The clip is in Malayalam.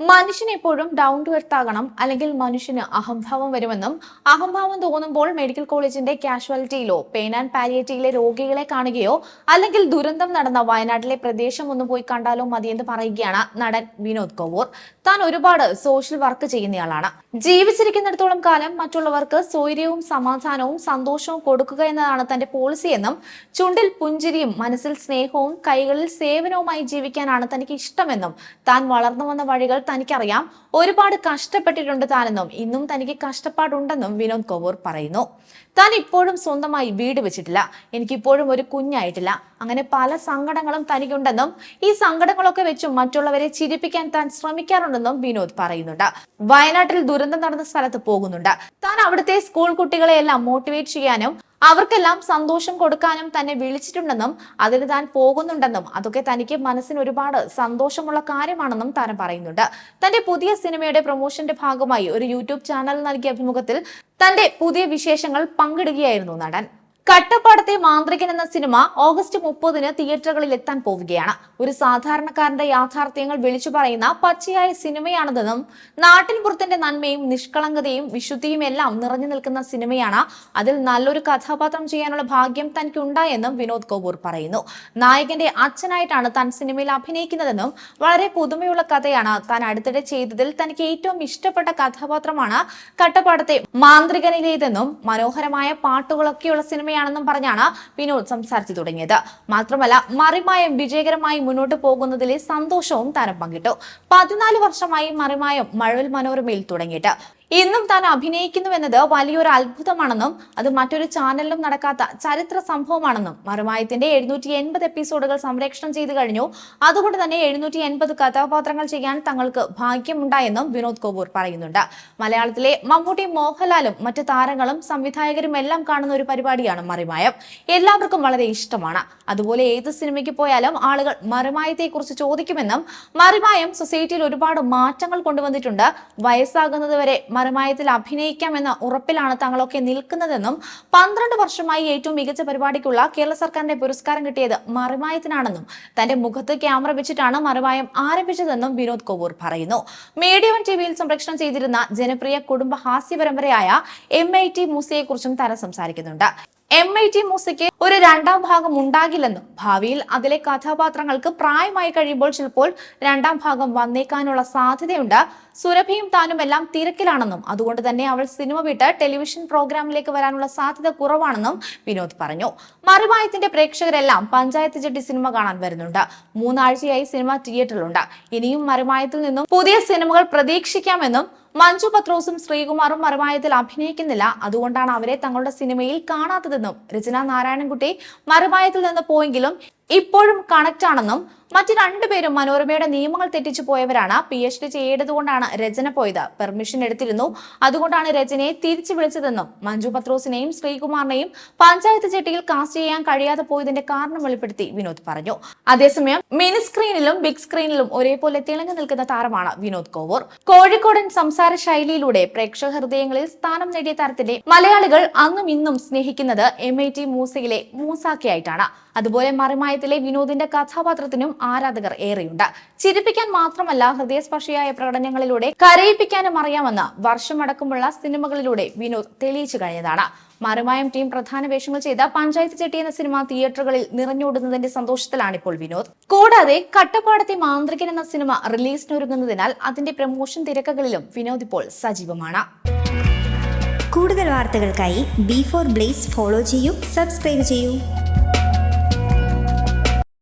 മനുഷ്യൻ എപ്പോഴും ഡൗൺ ടു എർത്ത് ആകണം അല്ലെങ്കിൽ മനുഷ്യന് അഹംഭാവം വരുമെന്നും അഹംഭാവം തോന്നുമ്പോൾ മെഡിക്കൽ കോളേജിന്റെ കാഷ്വാലിറ്റിയിലോ പെയിൻ ആൻഡ് പാലിയേറ്റീവിലെ രോഗികളെ കാണുകയോ അല്ലെങ്കിൽ ദുരന്തം നടന്ന വയനാട്ടിലെ പ്രദേശം ഒന്ന് പോയി കണ്ടാലോ മതിയെന്ന് പറയുകയാണ് നടൻ വിനോദ് കോവൂർ താൻ ഒരുപാട് സോഷ്യൽ വർക്ക് ചെയ്യുന്നയാളാണ്. ജീവിച്ചിരിക്കുന്നിടത്തോളം കാലം മറ്റുള്ളവർക്ക് സ്വൈര്യവും സമാധാനവും സന്തോഷവും കൊടുക്കുക എന്നതാണ് തന്റെ പോളിസി എന്നും ചുണ്ടിൽ പുഞ്ചിരിയും മനസ്സിൽ സ്നേഹവും കൈകളിൽ സേവനവുമായി ജീവിക്കാനാണ് തനിക്ക് ഇഷ്ടമെന്നും താൻ വളർന്നു വന്ന വഴികൾ തനിക്കറിയാം. ഒരുപാട് കഷ്ടപ്പെട്ടിട്ടുണ്ട് താനെന്നും ഇന്നും തനിക്ക് കഷ്ടപ്പാടുണ്ടെന്നും വിനോദ് കപൂർ പറയുന്നു. താൻ ഇപ്പോഴും സ്വന്തമായി വീട് വെച്ചിട്ടില്ല. എനിക്കിപ്പോഴും ഒരു കുഞ്ഞായിട്ടില്ല. അങ്ങനെ പല സങ്കടങ്ങളും തനിക്കുണ്ടെന്നും ഈ സങ്കടങ്ങളൊക്കെ വെച്ചും മറ്റുള്ളവരെ ചിരിപ്പിക്കാൻ താൻ ശ്രമിക്കാറുണ്ടെന്നും വിനോദ് പറയുന്നുണ്ട്. വയനാട്ടിൽ ദുരന്തം നടന്ന സ്ഥലത്ത് പോകുന്നുണ്ട്. താൻ അവിടുത്തെ സ്കൂൾ കുട്ടികളെയെല്ലാം മോട്ടിവേറ്റ് ചെയ്യാനും അവർക്കെല്ലാം സന്തോഷം കൊടുക്കാനും തന്നെ വിളിച്ചിട്ടുണ്ടെന്നും അതിന് താൻ പോകുന്നുണ്ടെന്നും അതൊക്കെ തനിക്ക് മനസ്സിന് ഒരുപാട് സന്തോഷമുള്ള കാര്യമാണെന്നും താരം പറയുന്നുണ്ട്. തന്റെ പുതിയ സിനിമയുടെ പ്രൊമോഷന്റെ ഭാഗമായി ഒരു യൂട്യൂബ് ചാനൽ നൽകിയ അഭിമുഖത്തിൽ തന്റെ പുതിയ വിശേഷങ്ങൾ പങ്കിടുകയായിരുന്നു നടൻ. കട്ടപ്പാടത്തെ മാന്ത്രികൻ എന്ന സിനിമ ഓഗസ്റ്റ് മുപ്പതിന് തിയേറ്ററുകളിൽ എത്താൻ പോവുകയാണ്. ഒരു സാധാരണക്കാരന്റെ യാഥാർത്ഥ്യങ്ങൾ വിളിച്ചു പറയുന്ന പച്ചയായ സിനിമയാണിതെന്നും നാട്ടിൻപുറത്തിന്റെ നന്മയും നിഷ്കളങ്കതയും വിശുദ്ധിയും എല്ലാം നിറഞ്ഞു നിൽക്കുന്ന സിനിമയാണ് അതിൽ നല്ലൊരു കഥാപാത്രം ചെയ്യാനുള്ള ഭാഗ്യം തനിക്കുണ്ടായെന്നും വിനോദ് കപൂർ പറയുന്നു. നായകന്റെ അച്ഛനായിട്ടാണ് താൻ സിനിമയിൽ അഭിനയിക്കുന്നതെന്നും വളരെ പുതുമയുള്ള കഥയാണ് താൻ അടുത്തിടെ ചെയ്തതിൽ തനിക്ക് ഏറ്റവും ഇഷ്ടപ്പെട്ട കഥാപാത്രമാണ് കട്ടപ്പാടത്തെ മാന്ത്രികനിലേതെന്നും മനോഹരമായ പാട്ടുകളൊക്കെയുള്ള സിനിമയാണെന്നും പറഞ്ഞാണ് വിനോദ് സംസാരിച്ചു തുടങ്ങിയത്. മാത്രമല്ല മറിമായം വിജയകരമായി മുന്നോട്ട് പോകുന്നതിലെ സന്തോഷവും താരം പങ്കിട്ടു. പതിനാല് വർഷമായി മറിമായം മഴവിൽ മനോരമയിൽ തുടങ്ങിയിട്ട്. ഇന്നും താൻ അഭിനയിക്കുന്നുവെന്നത് വലിയൊരു അത്ഭുതമാണെന്നും അത് മറ്റൊരു ചാനലിലും നടക്കാത്ത ചരിത്ര സംഭവമാണെന്നും മറുമായത്തിന്റെ എഴുന്നൂറ്റി എൺപത് എപ്പിസോഡുകൾ സംരക്ഷണം ചെയ്തു കഴിഞ്ഞു. അതുകൊണ്ട് തന്നെ എഴുന്നൂറ്റി എൺപത് കഥാപാത്രങ്ങൾ ചെയ്യാൻ തങ്ങൾക്ക് ഭാഗ്യമുണ്ടായെന്നും വിനോദ് കപൂർ പറയുന്നുണ്ട്. മലയാളത്തിലെ മമ്മൂട്ടി മോഹൻലാലും മറ്റ് താരങ്ങളും സംവിധായകരും എല്ലാം കാണുന്ന ഒരു പരിപാടിയാണ് മറിമായം. എല്ലാവർക്കും വളരെ ഇഷ്ടമാണ്. അതുപോലെ ഏത് സിനിമയ്ക്ക് പോയാലും ആളുകൾ മറിമായത്തെക്കുറിച്ച് ചോദിക്കുമെന്നും മറിമായം സൊസൈറ്റിയിൽ ഒരുപാട് മാറ്റങ്ങൾ കൊണ്ടുവന്നിട്ടുണ്ട്. വയസ്സാകുന്നത് വരെ മറിമായത്തിൽ അഭിനയിക്കാമെന്ന ഉറപ്പിലാണ് തങ്ങളൊക്കെ നിൽക്കുന്നതെന്നും പന്ത്രണ്ട് വർഷമായി ഏറ്റവും മികച്ച പരിപാടിക്കുള്ള കേരള സർക്കാരിന്റെ പുരസ്കാരം കിട്ടിയത് മറുമായത്തിനാണെന്നും തന്റെ മുഖത്ത് ക്യാമറ വെച്ചിട്ടാണ് മറുമായം ആരംഭിച്ചതെന്നും വിനോദ് കപൂർ പറയുന്നു. മീഡിയ വൺ ടിവിയിൽ സംപ്രേഷണം ചെയ്തിരുന്ന ജനപ്രിയ കുടുംബ ഹാസ്യ പരമ്പരയായ എം ഐ ടി മൂസയെക്കുറിച്ചും താരം സംസാരിക്കുന്നുണ്ട്. എം ഐ ടി മൂസയ്ക്ക് ഒരു രണ്ടാം ഭാഗം ഉണ്ടാകില്ലെന്നും ഭാവിയിൽ അതിലെ കഥാപാത്രങ്ങൾക്ക് പ്രായമായി കഴിയുമ്പോൾ ചിലപ്പോൾ രണ്ടാം ഭാഗം വന്നേക്കാനുള്ള സാധ്യതയുണ്ട്. സുരഭിയും താനും എല്ലാം തിരക്കിലാണെന്നും അതുകൊണ്ട് തന്നെ അവൾ സിനിമ വിട്ട് ടെലിവിഷൻ പ്രോഗ്രാമിലേക്ക് വരാനുള്ള സാധ്യത കുറവാണെന്നും വിനോദ് പറഞ്ഞു. മറിമായത്തിന്റെ പ്രേക്ഷകരെല്ലാം പഞ്ചായത്ത് ജെട്ടി സിനിമ കാണാൻ വരുന്നുണ്ട്. മൂന്നാഴ്ചയായി സിനിമ തിയേറ്ററിലുണ്ട്. ഇനിയും മറിമായത്തിൽ നിന്നും പുതിയ സിനിമകൾ പ്രതീക്ഷിക്കാമെന്നും മഞ്ജു പത്രോസും ശ്രീകുമാറും മറുമായത്തിൽ അഭിനയിക്കുന്നില്ല. അതുകൊണ്ടാണ് അവരെ തങ്ങളുടെ സിനിമയിൽ കാണാത്തതെന്നും രചന നാരായണൻകുട്ടി മറുമായത്തിൽ നിന്ന് പോയെങ്കിലും ഇപ്പോഴും കണക്ട് ആണെന്നും മറ്റു രണ്ടുപേരും മനോരമയുടെ നിയമങ്ങൾ തെറ്റിച്ചു പോയവരാണ്. പി എച്ച് ഡി ചെയ്യേണ്ടതുകൊണ്ടാണ് രചന പോയത്. പെർമിഷൻ എടുത്തിരുന്നു. അതുകൊണ്ടാണ് രചനയെ തിരിച്ചു വിളിച്ചതെന്നും മഞ്ജു പത്രോസിനെയും ശ്രീകുമാറിനെയും പഞ്ചായത്ത് ചെട്ടിയിൽ കാസ്റ്റ് ചെയ്യാൻ കഴിയാതെ പോയതിന്റെ കാരണം വെളിപ്പെടുത്തി വിനോദ് പറഞ്ഞു. അതേസമയം മിനി സ്ക്രീനിലും ബിഗ് സ്ക്രീനിലും ഒരേപോലെ തിളങ്ങി നിൽക്കുന്ന താരമാണ് വിനോദ് കോവൂർ. കോഴിക്കോടൻ സംസാര ശൈലിയിലൂടെ പ്രേക്ഷക ഹൃദയങ്ങളിൽ സ്ഥാനം നേടിയ താരത്തിന്റെ മലയാളികൾ അന്നും ഇന്നും സ്നേഹിക്കുന്നത് എം ഐ ടി മൂസയിലെ മൂസാക്കിയായിട്ടാണ്. അതുപോലെ മറിമായത്തിലെ വിനോദിന്റെ കഥാപാത്രത്തിനും ആരാധകർ ഏറെയുണ്ട്. ചിരിപ്പിക്കാൻ മാത്രമല്ല ഹൃദയസ്പർശിയായ പ്രകടനങ്ങളിലൂടെ കരയിപ്പിക്കാനും അറിയാമെന്ന് വർഷമടക്കമുള്ള സിനിമകളിലൂടെ വിനോദ് തെളിയിച്ചു കഴിഞ്ഞതാണ്. മറുമായം ടീം പ്രധാന വേഷങ്ങൾ ചെയ്ത പഞ്ചായത്ത് ചെട്ടി എന്ന സിനിമ തിയേറ്ററുകളിൽ നിറഞ്ഞോടുന്നതിന്റെ സന്തോഷത്തിലാണ് ഇപ്പോൾ വിനോദ്. കൂടാതെ കട്ടപ്പാടത്തെ മാന്ത്രികൻ എന്ന സിനിമ റിലീസിനൊരുങ്ങുന്നതിനാൽ അതിന്റെ പ്രമോഷൻ തിരക്കുകളിലും വിനോദ് ഇപ്പോൾ സജീവമാണ്. കൂടുതൽ വാർത്തകൾക്കായി ബി ഫോർ ബ്ലേസ് ഫോളോ ചെയ്യൂ സബ്സ്ക്രൈബ് ചെയ്യൂ.